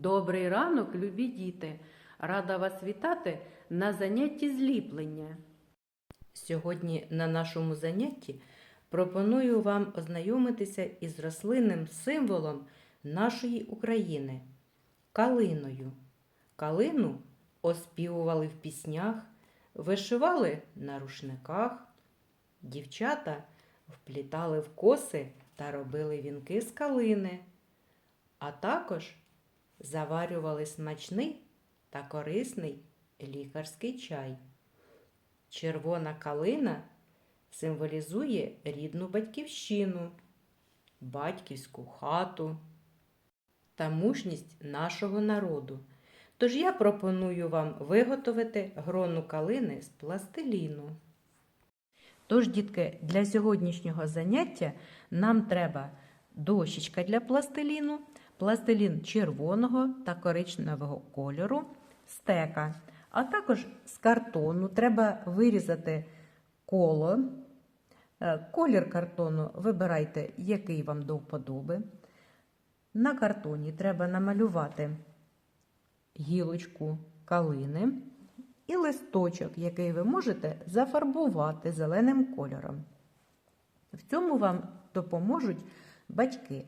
Добрий ранок, любі діти! Рада вас вітати на занятті зліплення. Сьогодні на нашому занятті пропоную вам ознайомитися із рослинним символом нашої України калиною. Калину оспівували в піснях, вишивали на рушниках. Дівчата вплітали в коси та робили вінки з калини, а також заварювали смачний та корисний лікарський чай. Червона калина символізує рідну батьківщину, батьківську хату та мужність нашого народу. Тож я пропоную вам виготовити грону калини з пластиліну. Тож, дітки, для сьогоднішнього заняття нам треба дощечка для пластиліну, пластилін червоного та коричневого кольору, стека, а також з картону треба вирізати коло. Е, Колір картону вибирайте, який вам до вподоби. На картоні треба намалювати гілочку калини і листочок, який ви можете зафарбувати зеленим кольором. В цьому вам допоможуть батьки.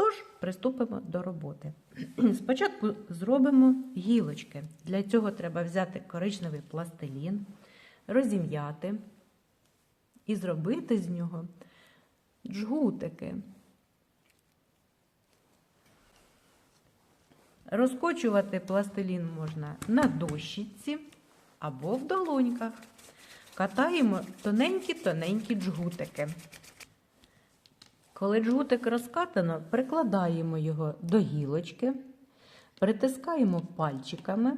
Тож, приступимо до роботи. Спочатку зробимо гілочки. Для цього треба взяти коричневий пластилін, розім'яти і зробити з нього джгутики. Розкочувати пластилін можна на дощиці або в долоньках. Катаємо тоненькі-тоненькі джгутики. Коли джгутик розкатано, прикладаємо його до гілочки, притискаємо пальчиками.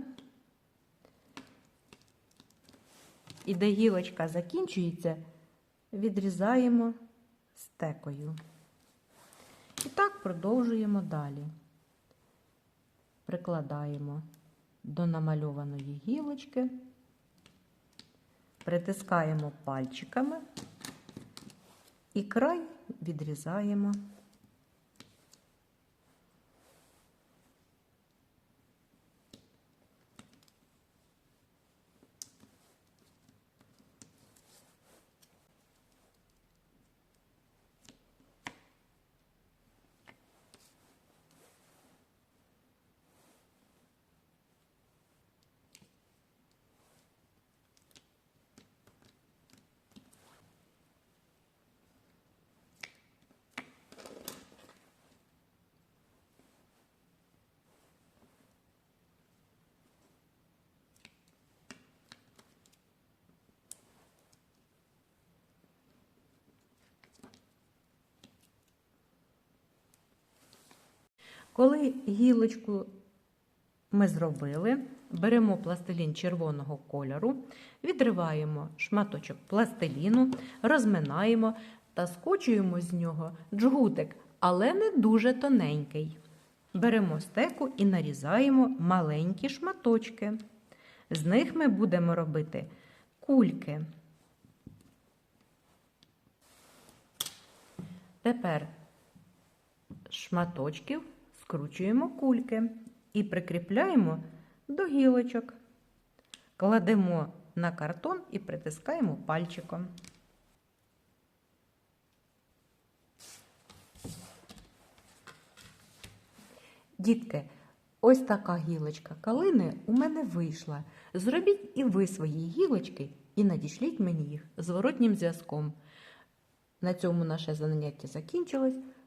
І де гілочка закінчується, відрізаємо стекою. І так продовжуємо далі. Прикладаємо до намальованої гілочки, притискаємо пальчиками і край відрізаємо. Коли гілочку ми зробили, беремо пластилін червоного кольору, відриваємо шматочок пластиліну, розминаємо та скочуємо з нього джгутик, але не дуже тоненький. Беремо стеку і нарізаємо маленькі шматочки. З них ми будемо робити кульки. Тепер шматочків скручуємо кульки і прикріпляємо до гілочок. Кладемо на картон і притискаємо пальчиком. Дітки, ось така гілочка калини у мене вийшла. Зробіть і ви свої гілочки і надішліть мені їх зворотнім зв'язком. На цьому наше заняття закінчилось.